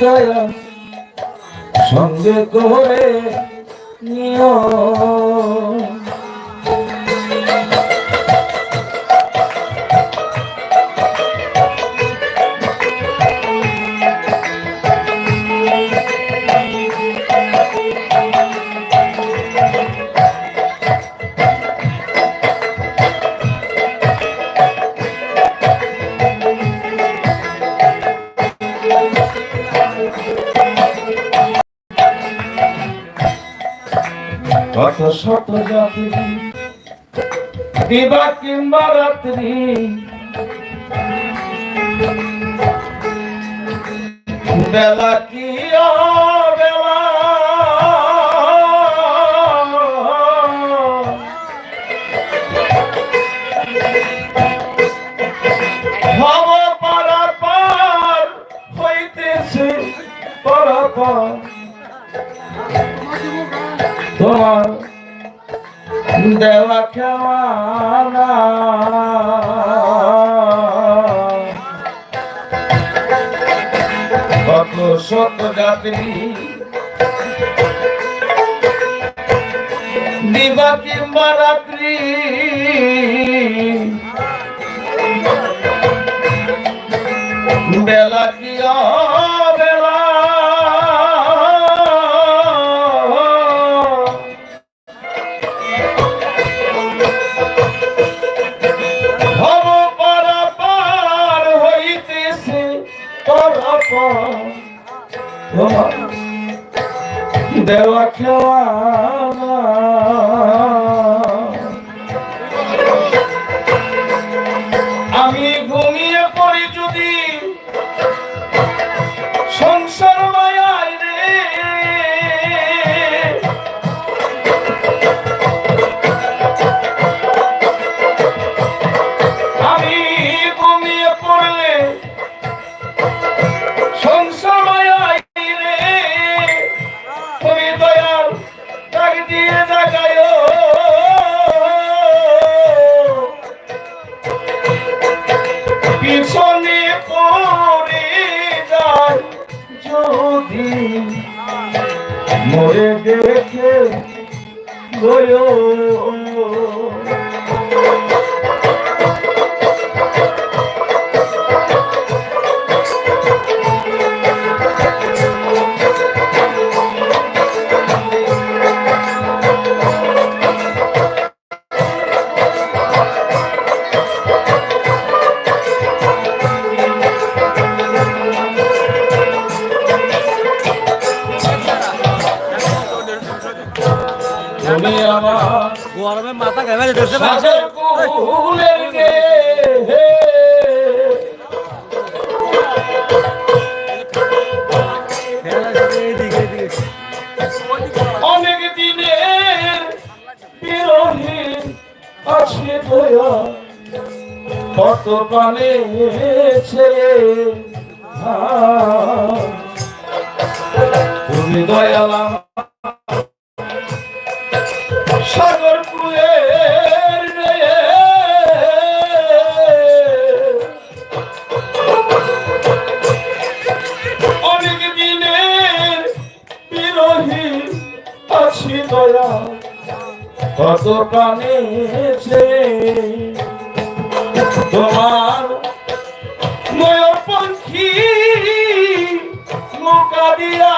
দয়া সঙ্গে করে নিও। শত যাত্রী দিবা কিংবা রাত্রি। বেলা কি বেলা দেওয়া খেওয়ানা কত শত যাত্রী দিবা কিংবা রাত্রি বেলা কি আমি ঘুমিয়ে পড়ি যদি কত প্রাণে ছেড়ে তুমি দয়ালা সাগর কুয়ের অনেক দিনের বিরোহী আছি দয়া কত প্রাণেছে তোমার ময়ূর পঙ্খী মুকাদিয়া রে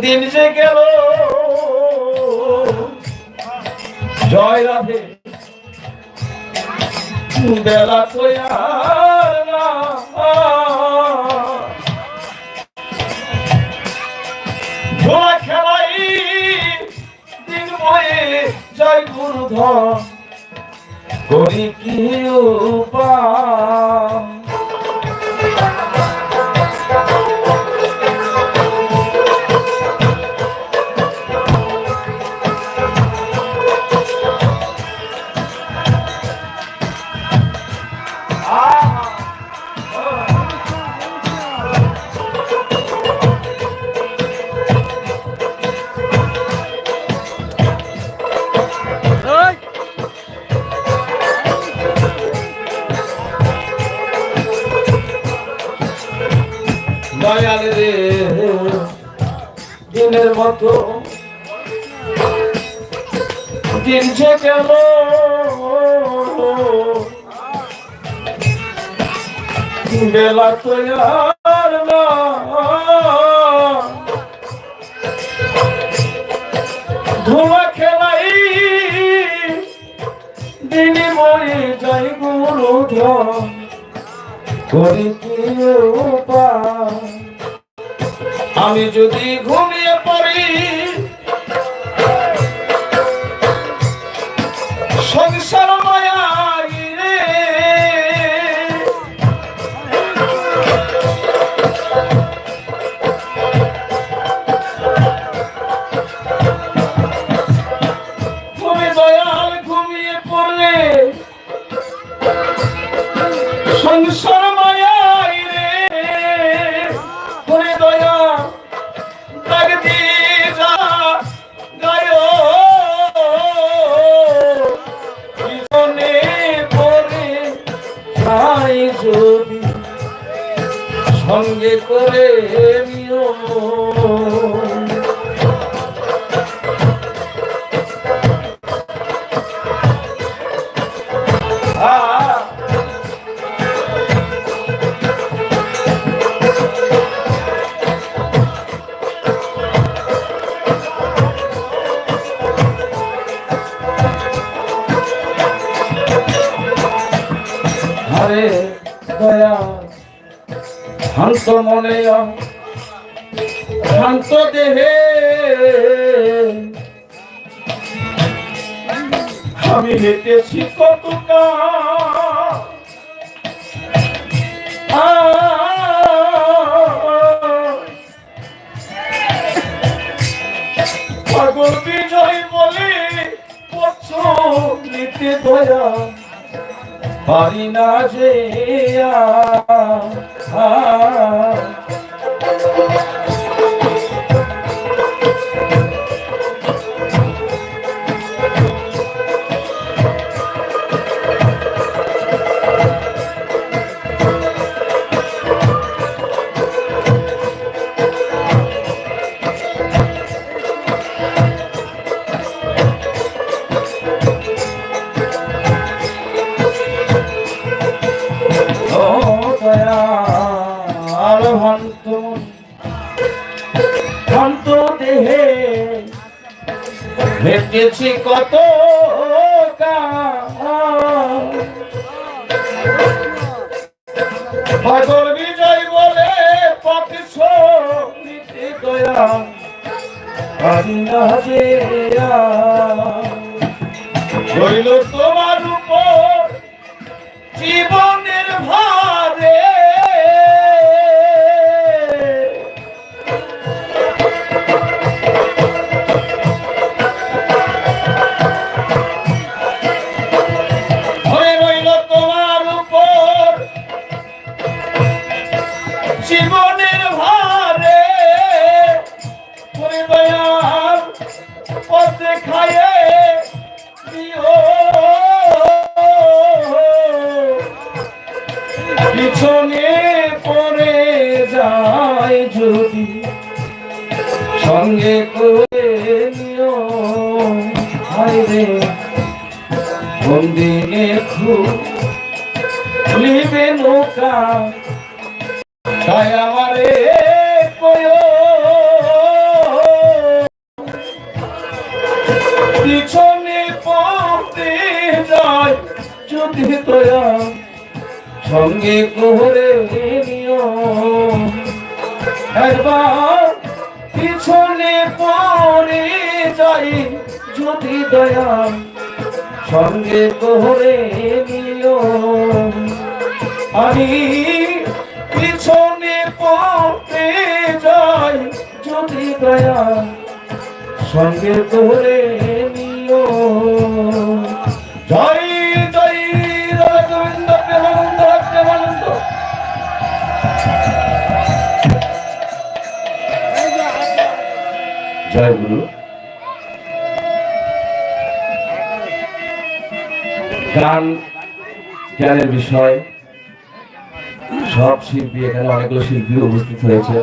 দিন যে গেল। জয় রাধে। বেলা আর না। ধোয়া খেলাই দিন বয়ে জয় গুরুধর। করি কি উপায়? বেলা তো আর ধোঁয়া খেলাই দিনে মরে যাই গুরু কি উপায়? আমি যদি ঘুমিয়ে পড়লে সংসার মায়াই রে। করে দয়া দিয়ে যা গায়। জীবনে পরে তাই যদি সঙ্গে করে হরে দয়া, শান্ত মনে, শান্ত দেহে। আমি হেঁটেছি কত পাগল বিজয় বলে পছন্দ নিতে দয়া। পারি না যে রইল তোমার হাইরে মন্দিরে খুলিবে নৌকা? হায় আমারে পিছনে পড়তে যায় যদি দয়া, সঙ্গে করে নিও। একবার পিছনে পড়ে যাই যদি দয়া, সঙ্গে করে নিও আমি পিছনে পড়তে যাই যদি দয়া, সঙ্গে করে নিও জয় জয় জয় গুরু। গান জ্ঞানের বিষয়। সব শিল্পী, এখানে অনেকগুলো শিল্পী উপস্থিত হয়েছে।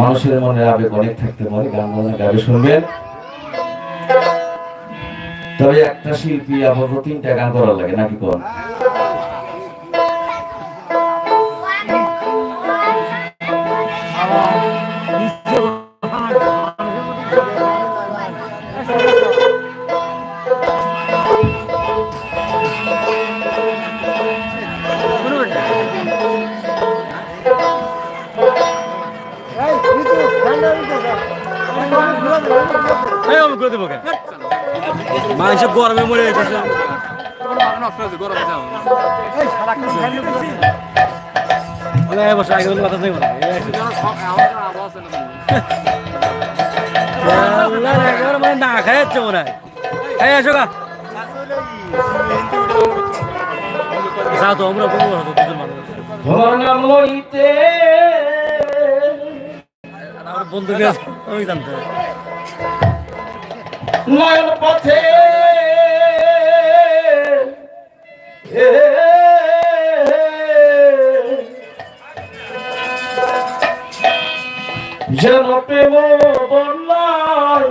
মানুষের মনে আবেগ অনেক থাকতে পারে, গান বাজনা গাবে শুনবেন। তবে একটা শিল্পী আপাতত তিনটা গান করার লাগে, নাকি কোন? আমি করে দেবো মাংস গরমে মরে গেছে মানে না খাই যাচ্ছে মনে হয়। এই আসো গা। যাও তো আমরা কোনো দুজন মানুষ। আমার বন্ধুকে আমি জানতে নয়ন পথে। যেন প্রেম বন্যায়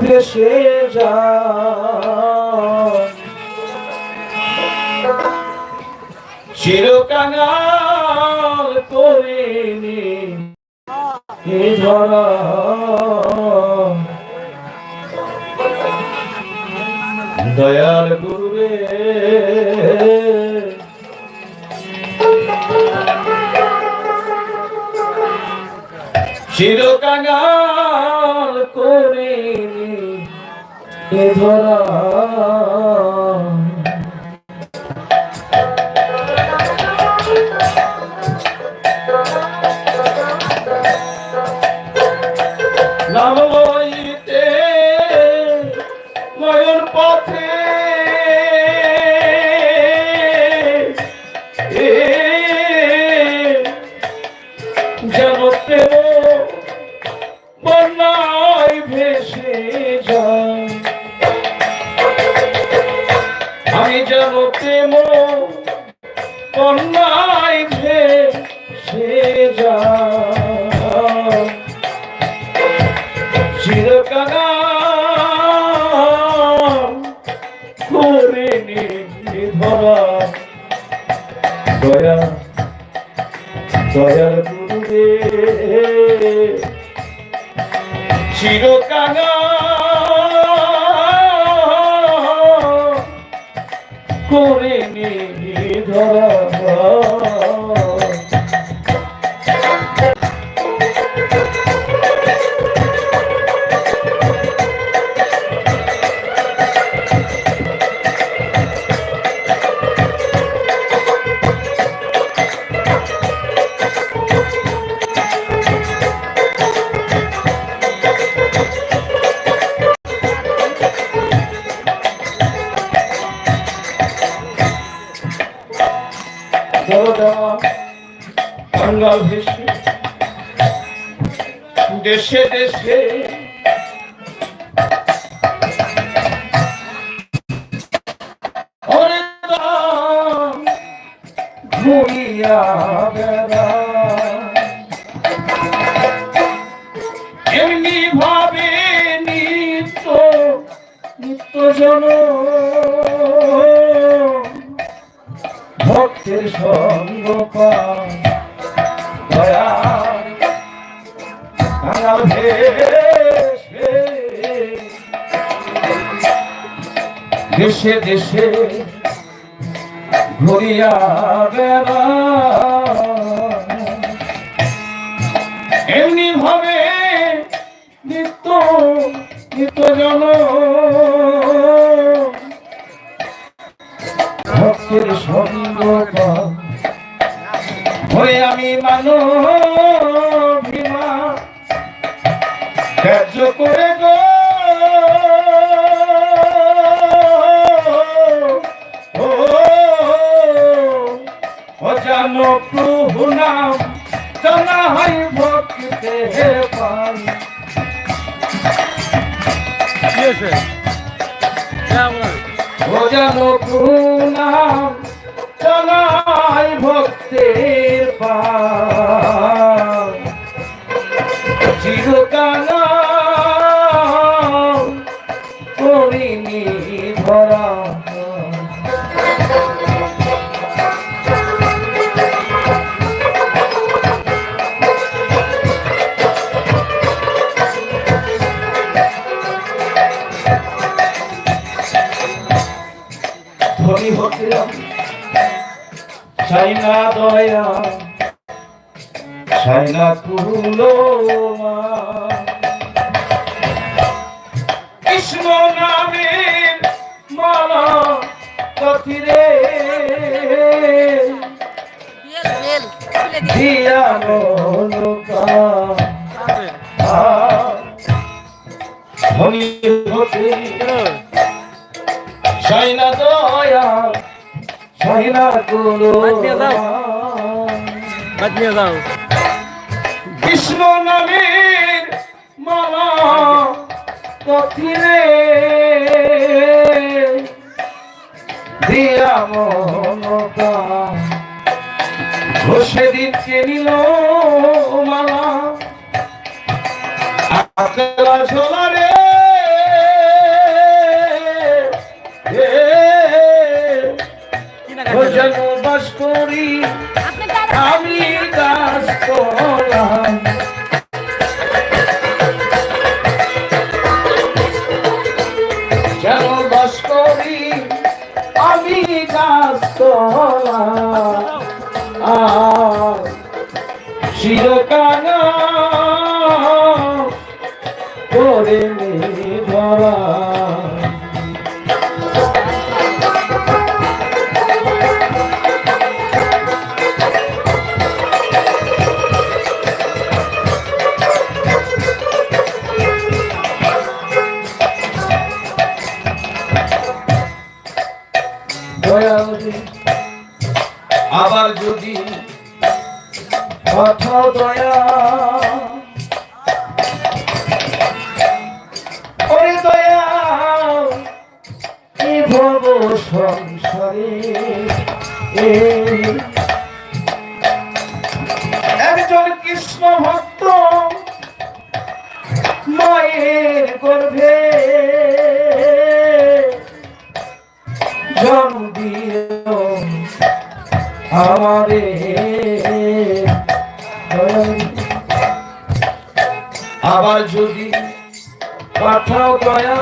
ভেসে যায়। চিরকাঙাল করে নি ধরা। দয়াল গুরুরে চিরকাঙাল করে ধরা। বাঙ্গাল ভেসে দেশে দেশে। ঘুরিয়া বেড়া। নিত্য নিত্য জন ভক্তের সঙ্গ দেশে দেশে ঘুরিয়া এমনি ভাবে নিত্য নিত্য জন। ভক্তের সঙ্গ মানো ভীমা কার্য করে গো। ও, অজান প্রভু নাম জানা হয় ভক্তে পাই কি আছে কেমন ভজন প্রণাম চাই না তুলো কৃষ্ণ নামের মালা কথিরে দিয়া ধনী হতে চাই না দয়া চাই না বাদ নিয়ে যাও কৃষ্ণ নামের মালা কথিরে দিয়া মনকা ঘষে দিচ্ছে নিল মালা। আকলা ঝোলা রে। ভোজন বাস করি। আমি কাজ করলাম আমারে আবার যদি পাঠাও দয়া।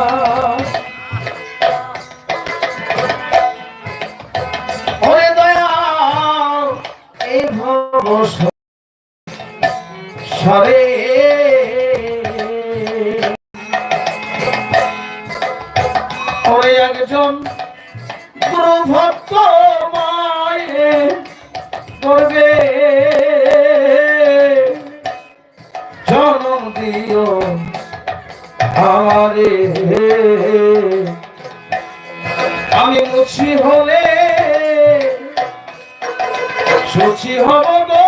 ওরে দয়া এই ভব দিও। আমারে আমি মুছি হলে সুচি হব গো।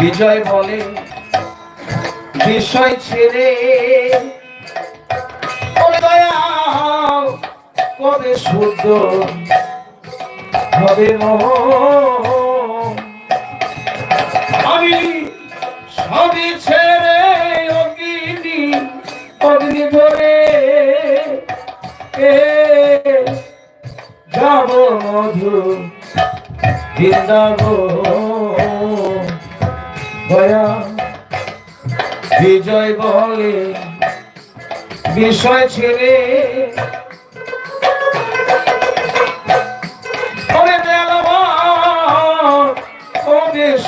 বিজয় বলে, বিষয় ছেড়ে কবে শুদ্ধ হবে? আমি সবই ছেড়ে অগ্নি অগ্নি ধরে যাব মধু বৃন্দাব ভয়া বিজয় বলে বিষয় ছেড়ে।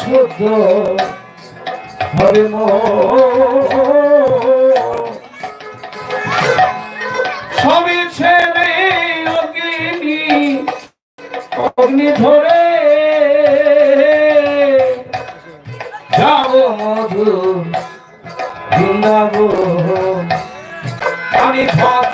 শুদ্ধ হবে অগ্নি অগ্নি ধরে মধু বৃন্দাব আমি ভজ